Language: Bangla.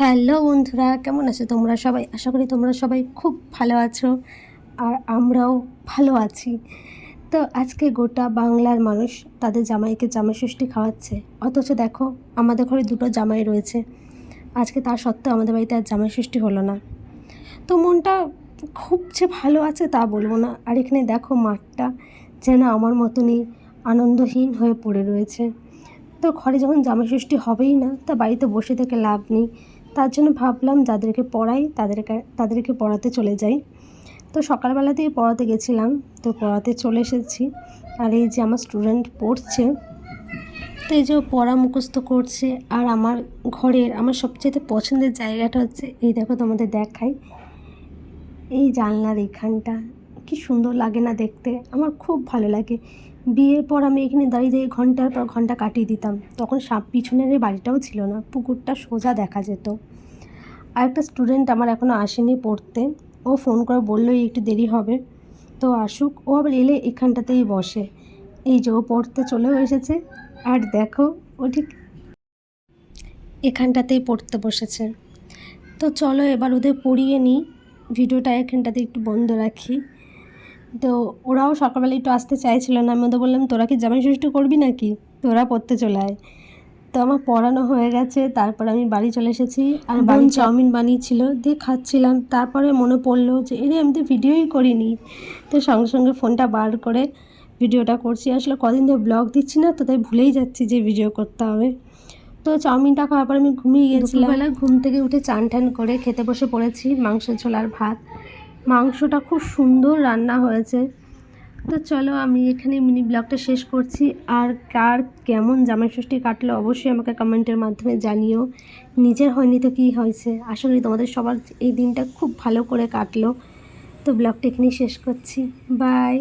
হ্যালো বন্ধুরা, কেমন আছো তোমরা সবাই? আশা করি তোমরা সবাই খুব ভালো আছো আর আমরাও ভালো আছি। তো আজকে গোটা বাংলার মানুষ তাদের জামাইকে জামাই ষষ্ঠী খাওয়াচ্ছে। অথচ দেখো, আমাদের ঘরে দুটো জামাই রয়েছে। আজকে তার সত্ত্বেও আমাদের বাড়িতে আর জামাই ষষ্ঠী হলো না। তো মনটা খুব যে ভালো আছে তা বলব না। আর এখানে দেখো, মাঠটা যেন আমার মতনই আনন্দহীন হয়ে পড়ে রয়েছে। তো ঘরে যখন জামাই ষষ্ঠী হবেই না, তা বাড়িতে বসে থেকে লাভ নেই। তার জন্য ভাবলাম যাদেরকে পড়াই তাদেরকে তাদেরকে পড়াতে চলে যাই। তো সকালবেলা সকালবেলাতেই পড়াতে গেছিলাম, তো পড়াতে চলে এসেছি। আর এই যে আমার স্টুডেন্ট পড়ছে, তো এই যে পড়া মুখস্থ করছে, আর আমার ঘরের, আমার সবচেয়ে পছন্দের জায়গাটা হচ্ছে, এই দেখো তোমাদের দেখাই। এই জানলার এইখানটা কি সুন্দর লাগে না দেখতে, আমার খুব ভালো লাগে। বিয়ের পর আমি এখানে দাঁড়িয়ে দাঁড়িয়ে ঘণ্টার পর ঘণ্টা কাটিয়ে দিতাম। তখন সাপ পিছনের এই বাড়িটাও ছিল না, পুকুরটা সোজা দেখা যেত। আর একটা স্টুডেন্ট আমার এখনও আসেনি পড়তে। ও ফোন করে বলল একটু দেরি হবে। তো আসুক। ও আবার এলে এখানটাতেই বসে। এই যে ও পড়তে চলেও এসেছে। আর দেখো, ও ঠিক এখানটাতেই পড়তে বসেছে। তো চলো এবার ওদের পড়িয়ে নিই। ভিডিওটা এখানটাতে একটু বন্ধ রাখি। তো ওরাও সকালবেলা একটু আসতে চাইছিল না। আমি ওদের বললাম তোরা কি জামাই ষষ্ঠী করবি নাকি? তোরা পড়তে চলে আয়। তো আমার পড়ানো হয়ে গেছে তারপর আমি বাড়ি চলে এসেছি। আর বাড়ি চাউমিন বানিয়েছিল দিয়ে খাচ্ছিলাম। তারপরে মনে পড়ল যে এরে আমি তো ভিডিওই করিনি। তো সঙ্গে সঙ্গে ফোনটা বার করে ভিডিওটা করছি। আসলে কদিন ধরে ব্লগ দিচ্ছি না তো তাই ভুলেই যাচ্ছি যে ভিডিও করতে হবে। তো চাউমিনটা খাওয়ার পর আমি ঘুমিয়ে গেছিলাম। ঘুম থেকে উঠে চান টান করে খেতে বসে পড়েছি মাংস ঝোল আর ভাত। মাংসটা খুব সুন্দর রান্না হয়েছে। তো চলো আমি এখানে মিনি ব্লগটা শেষ করছি। আর কার কেমন জামাই ষষ্ঠী কাটলো অবশ্যই আমাকে কমেন্টের মাধ্যমে জানিও। নিজের হয়নি তো কী হয়েছে? আশা করি তোমাদের সবার এই দিনটা খুব ভালো করে কাটলো। তো ব্লগটা এখানেই শেষ করছি। বাই